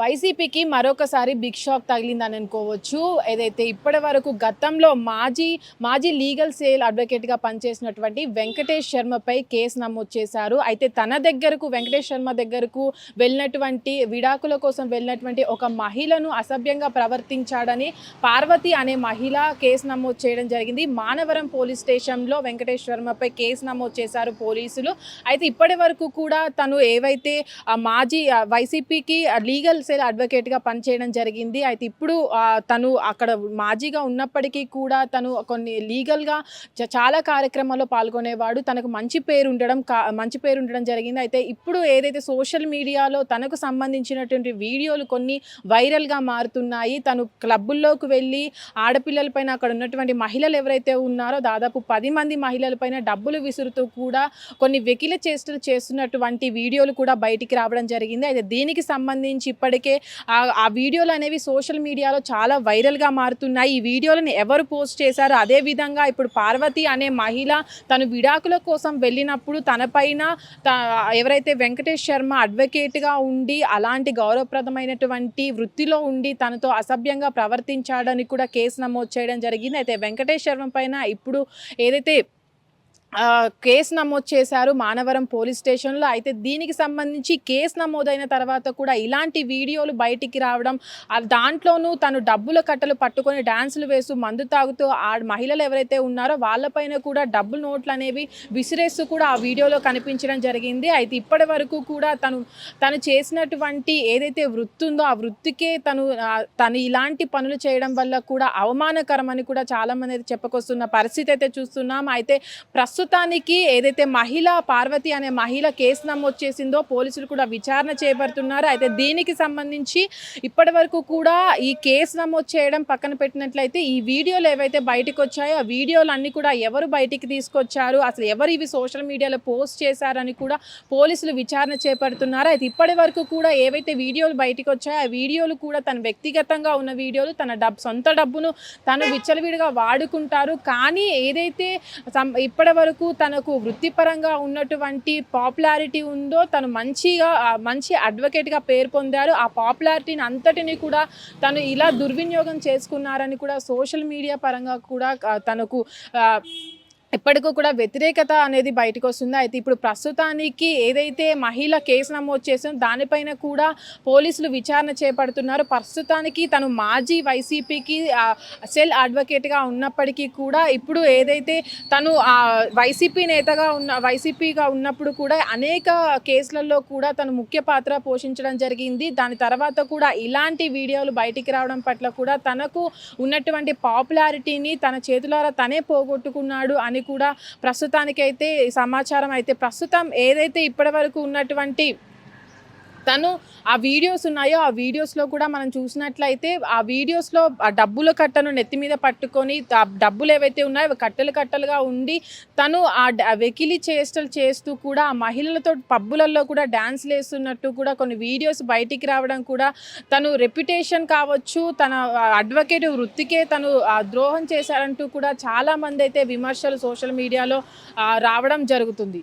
వైసీపీకి మరొకసారి big shock తగిలిందని అనుకోవచ్చు. ఏదైతే ఇప్పటి వరకు గతంలో మాజీ మాజీ లీగల్ సేల్ అడ్వకేట్గా పనిచేసినటువంటి వెంకటేష్ శర్మపై కేసు నమోదు చేశారు. అయితే తన దగ్గరకు వెంకటేష్ శర్మ దగ్గరకు వెళ్ళినటువంటి విడాకుల కోసం వెళ్ళినటువంటి ఒక మహిళను అసభ్యంగా ప్రవర్తించాడని పార్వతి అనే మహిళ కేసు నమోదు చేయడం జరిగింది. మానవరం పోలీస్ స్టేషన్లో వెంకటేష్ శర్మపై కేసు నమోదు చేశారు పోలీసులు. అయితే ఇప్పటి వరకు కూడా తను ఏవైతే మాజీ వైసీపీకి లీగల్ సెల్ అడ్వకేట్గా పనిచేయడం జరిగింది. అయితే ఇప్పుడు తను అక్కడ మాజీగా ఉన్నప్పటికీ కూడా తను కొన్ని లీగల్గా చాలా కార్యక్రమాల్లో పాల్గొనేవాడు. తనకు మంచి పేరు ఉండడం కా మంచి పేరు ఉండడం జరిగింది. అయితే ఇప్పుడు ఏదైతే సోషల్ మీడియాలో తనకు సంబంధించినటువంటి వీడియోలు కొన్ని వైరల్గా మారుతున్నాయి. తను క్లబ్బుల్లోకి వెళ్ళి ఆడపిల్లలపైన అక్కడ ఉన్నటువంటి మహిళలు ఎవరైతే ఉన్నారో దాదాపు పది మంది మహిళలపైన డబ్బులు విసురుతూ కూడా కొన్ని వెకిల చేష్టలు చేస్తున్నటువంటి వీడియోలు కూడా బయటికి రావడం జరిగింది. అయితే దీనికి సంబంధించి ఇప్పటికే ఆ ఆ వీడియోలు అనేవి సోషల్ మీడియాలో చాలా వైరల్గా మారుతున్నాయి. ఈ వీడియోలను ఎవరు పోస్ట్ చేశారో? అదే విధంగా ఇప్పుడు పార్వతి అనే మహిళ తను విడాకుల కోసం వెళ్ళినప్పుడు తనపైన ఎవరైతే వెంకటేష్ శర్మ అడ్వకేట్గా ఉండి అలాంటి గౌరవప్రదమైనటువంటి వృత్తిలో ఉండి తనతో అసభ్యంగా ప్రవర్తించాడని కూడా కేసు నమోదు చేయడం జరిగింది. అయితే వెంకటేష్ శర్మ పైన ఇప్పుడు ఏదైతే కేసు నమోదు చేశారు మానవరం పోలీస్ స్టేషన్లో. అయితే దీనికి సంబంధించి కేసు నమోదైన తర్వాత కూడా ఇలాంటి వీడియోలు బయటికి రావడం దాంట్లోనూ తను డబ్బుల కట్టలు పట్టుకొని డ్యాన్సులు వేస్తూ మందు తాగుతూ ఆ మహిళలు ఎవరైతే ఉన్నారో వాళ్ళపైన కూడా డబ్బులు నోట్లు అనేవి విసిరేస్తూ కూడా ఆ వీడియోలో కనిపించడం జరిగింది. అయితే ఇప్పటి వరకు కూడా తను తను చేసినటువంటి ఏదైతే వృత్తి ఉందో ఆ వృత్తికే తను తను ఇలాంటి పనులు చేయడం వల్ల కూడా అవమానకరం అని కూడా చాలామంది అయితే చెప్పుకొస్తున్న పరిస్థితి అయితే చూస్తున్నాం. అయితే ప్రస్తుతం ప్రస్తుతానికి ఏదైతే మహిళ పార్వతి అనే మహిళ కేసు నమోదు చేసిందో పోలీసులు కూడా విచారణ చేపడుతున్నారు. అయితే దీనికి సంబంధించి ఇప్పటి వరకు కూడా ఈ కేసు నమోదు చేయడం పక్కన పెట్టినట్లయితే ఈ వీడియోలు ఏవైతే బయటకు వచ్చాయో ఆ వీడియోలు అన్ని కూడా ఎవరు బయటికి తీసుకొచ్చారు? అసలు ఎవరు ఇవి సోషల్ మీడియాలో పోస్ట్ చేశారని కూడా పోలీసులు విచారణ చేపడుతున్నారు. అయితే ఇప్పటి వరకు కూడా ఏవైతే వీడియోలు బయటకు వచ్చాయో ఆ వీడియోలు కూడా తన వ్యక్తిగతంగా ఉన్న వీడియోలు తన డబ్బు సొంత డబ్బును తను విచ్చలవిడిగా వాడుకుంటారు. కానీ ఏదైతే సం- ఇప్పటి వరకు తనకు వృత్తిపరంగా ఉన్నటువంటి పాపులారిటీ ఉందో తను మంచిగా మంచి అడ్వకేట్గా పేరు పొందారు. ఆ పాపులారిటీని అంతటిని కూడా తను ఇలా దుర్వినియోగం చేసుకున్నారని కూడా సోషల్ మీడియా పరంగా కూడా తనకు ఎప్పటికో కూడా వ్యతిరేకత అనేది బయటకు వస్తుంది. అయితే ఇప్పుడు ప్రస్తుతానికి ఏదైతే మహిళ కేసు నమోదు చేసిందో దానిపైన కూడా పోలీసులు విచారణ చేపడుతున్నారు. ప్రస్తుతానికి తను మాజీ వైసీపీకి సెల్ అడ్వకేట్గా ఉన్నప్పటికీ కూడా ఇప్పుడు ఏదైతే తను ఆ, వైసీపీ నేతగా ఉన్న వైసీపీగా ఉన్నప్పుడు కూడా అనేక కేసులలో కూడా తను ముఖ్య పాత్ర పోషించడం జరిగింది. దాని తర్వాత కూడా ఇలాంటి వీడియోలు బయటికి రావడం పట్ల కూడా తనకు ఉన్నటువంటి పాపులారిటీని తన చేతులారా తనే పోగొట్టుకున్నాడు అని కూడా ప్రస్తుతానికైతే సమాచారం అయితే ప్రస్తుతం ఏదైతే ఇప్పటి వరకు ఉన్నటువంటి తను ఆ వీడియోస్ ఉన్నాయో ఆ వీడియోస్లో కూడా మనం చూసినట్లయితే ఆ వీడియోస్లో ఆ డబ్బుల కట్టను నెత్తి మీద పట్టుకొని ఆ డబ్బులు ఏవైతే ఉన్నాయో అవి కట్టలు కట్టలుగా ఉండి తను ఆ వెకిలి చేష్టలు చేస్తూ కూడా ఆ మహిళలతో పబ్బులలో కూడా డ్యాన్స్లు వేస్తున్నట్టు కూడా కొన్ని వీడియోస్ బయటికి రావడం కూడా తను రెప్యుటేషన్ కావచ్చు తన అడ్వకేట్ వృత్తికే తను ఆ, ద్రోహం చేశారంటూ కూడా చాలామంది అయితే విమర్శలు సోషల్ మీడియాలో రావడం జరుగుతుంది.